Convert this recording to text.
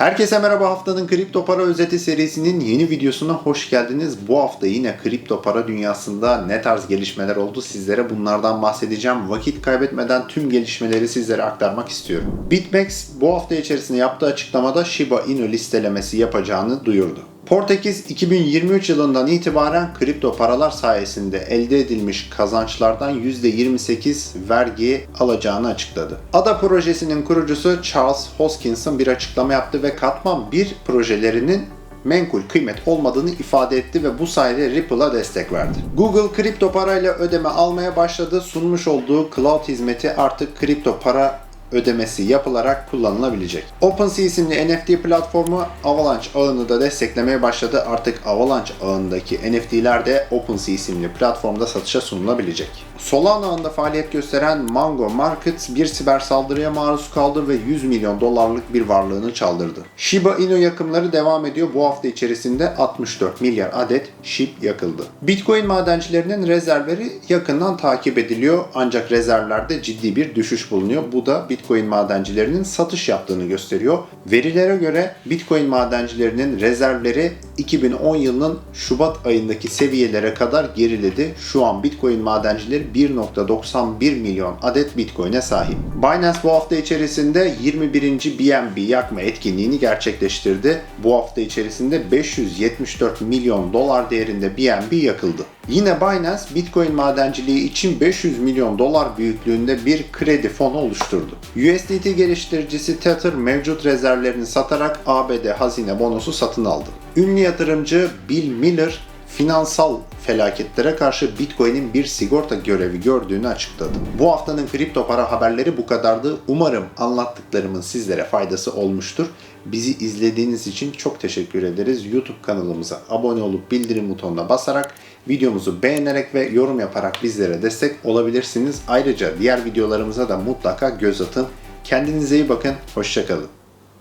Herkese merhaba haftanın kripto para özeti serisinin yeni videosuna hoş geldiniz. Bu hafta yine kripto para dünyasında ne tarz gelişmeler oldu sizlere bunlardan bahsedeceğim. Vakit kaybetmeden tüm gelişmeleri sizlere aktarmak istiyorum. BitMEX bu hafta içerisinde yaptığı açıklamada Shiba Inu listelemesi yapacağını duyurdu. Portekiz 2023 yılından itibaren kripto paralar sayesinde elde edilmiş kazançlardan %28 vergi alacağını açıkladı. ADA projesinin kurucusu Charles Hoskinson bir açıklama yaptı ve katman 1 projelerinin menkul kıymet olmadığını ifade etti ve bu sayede Ripple'a destek verdi. Google kripto parayla ödeme almaya başladı. Sunmuş olduğu cloud hizmeti artık kripto para ödemesi yapılarak kullanılabilecek. OpenSea isimli NFT platformu Avalanche ağını da desteklemeye başladı. Artık Avalanche ağındaki NFT'ler de OpenSea isimli platformda satışa sunulabilecek. Solana ağında faaliyet gösteren Mango Market bir siber saldırıya maruz kaldı ve 100 milyon dolarlık bir varlığını çaldırdı. Shiba Inu yakımları devam ediyor. Bu hafta içerisinde 64 milyar adet SHIB yakıldı. Bitcoin madencilerinin rezervleri yakından takip ediliyor ancak rezervlerde ciddi bir düşüş bulunuyor. Bu da Bitcoin madencilerinin satış yaptığını gösteriyor. Verilere göre Bitcoin madencilerinin rezervleri 2010 yılının Şubat ayındaki seviyelere kadar geriledi. Şu an Bitcoin madencileri 1.91 milyon adet Bitcoin'e sahip. Binance bu hafta içerisinde 21. BNB yakma etkinliğini gerçekleştirdi. Bu hafta içerisinde 574 milyon dolar değerinde BNB yakıldı. Yine Binance Bitcoin madenciliği için 500 milyon dolar büyüklüğünde bir kredi fonu oluşturdu. USDT geliştiricisi Tether mevcut rezervlerini satarak ABD hazine bonosu satın aldı. Ünlü yatırımcı Bill Miller finansal felaketlere karşı Bitcoin'in bir sigorta görevi gördüğünü açıkladı. Bu haftanın kripto para haberleri bu kadardı. Umarım anlattıklarımın sizlere faydası olmuştur. Bizi izlediğiniz için çok teşekkür ederiz. YouTube kanalımıza abone olup bildirim butonuna basarak videomuzu beğenerek ve yorum yaparak bizlere destek olabilirsiniz. Ayrıca diğer videolarımıza da mutlaka göz atın. Kendinize iyi bakın. Hoşçakalın.